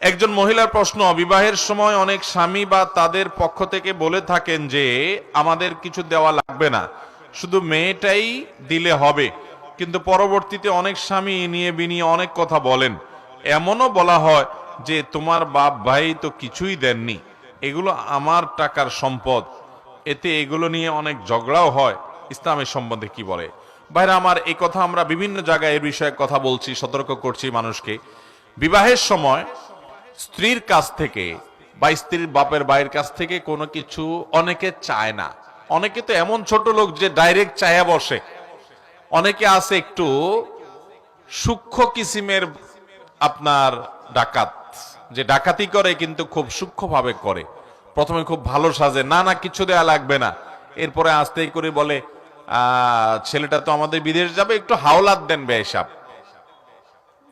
একজন মহিলার প্রশ্ন, বিবাহের সময় অনেক স্বামী বা তাদের পক্ষ থেকে বলে থাকেন যে, আমাদের কিছু দেওয়া লাগবে না। শুধু মেয়েটাই দিলে হবে। কিন্তু পরবর্তীতে অনেক স্বামী নিয়ে বিনিয়ে অনেক কথা বলেন। এমনও বলা হয় যে, তোমার বাপ ভাই তো কিছুই দেননি। এগুলো আমার টাকার সম্পদ। এতে এগুলো নিয়ে অনেক ঝগড়াও হয়। ইসলামের সম্বন্ধে কি বলে? ভাইরা, আমার এই কথা আমরা বিভিন্ন জায়গায় এর বিষয়ে কথা বলছি, সতর্ক করছি মানুষকে। বিবাহের সময় স্ত্রীর কাছ থেকে বা স্ত্রীর বাপের ভাইয়ের কাছ থেকে কোনো কিছু অনেকে চায় না। অনেকে তো এমন ছোট লোক যে ডাইরেক্ট চায়া বসে। অনেকে আছে একটু সূক্ষ্ম কিসিমের আপনার ডাকাত, যে ডাকাতি করে কিন্তু খুব সূক্ষ্মভাবে করে। প্রথমে খুব ভালো সাজে, না না, কিছু দেয়া লাগবে না। এরপরে আস্তে করে বলে ছেলেটা তো আমাদের বিদেশ যাবে, একটু হাওলাত দেন বেসাব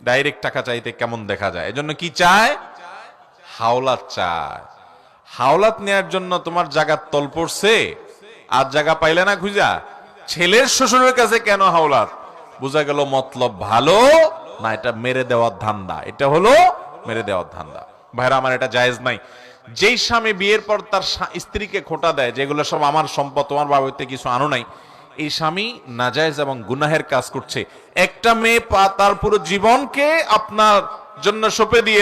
ডাইরেক্ট টাকা চাইতে কেমন দেখা যায়? এজন্য কি চায়? হাওলাত চায় হাওলাত নেয়ার জন্য তোমার জায়গা তল পড়ছে, আর জায়গা পাইলে না খুঁজা। ছেলের শ্বশুরের কাছে কেন হাওলাত? বোঝা গেল মতলব ভালো, না এটা মেরে দেওয়ার ধান্দা। এটা হলো মেরে দেওয়ার ধান্দা। ভাইরা, আমার এটা জায়েজ নাই। যেই স্বামী বিয়ের পর তার স্ত্রীকে খোটা দেয়, যেগুলো সব আমার সম্পদ, তোমার বাবাতে কিছু আনো নাই, এই স্বামী নাজায়েজ এবং গুনাহের কাজ করছে। একটা মেয়ে পা তার পুরো জীবনকে আপনার জন্য সঁপে দিয়ে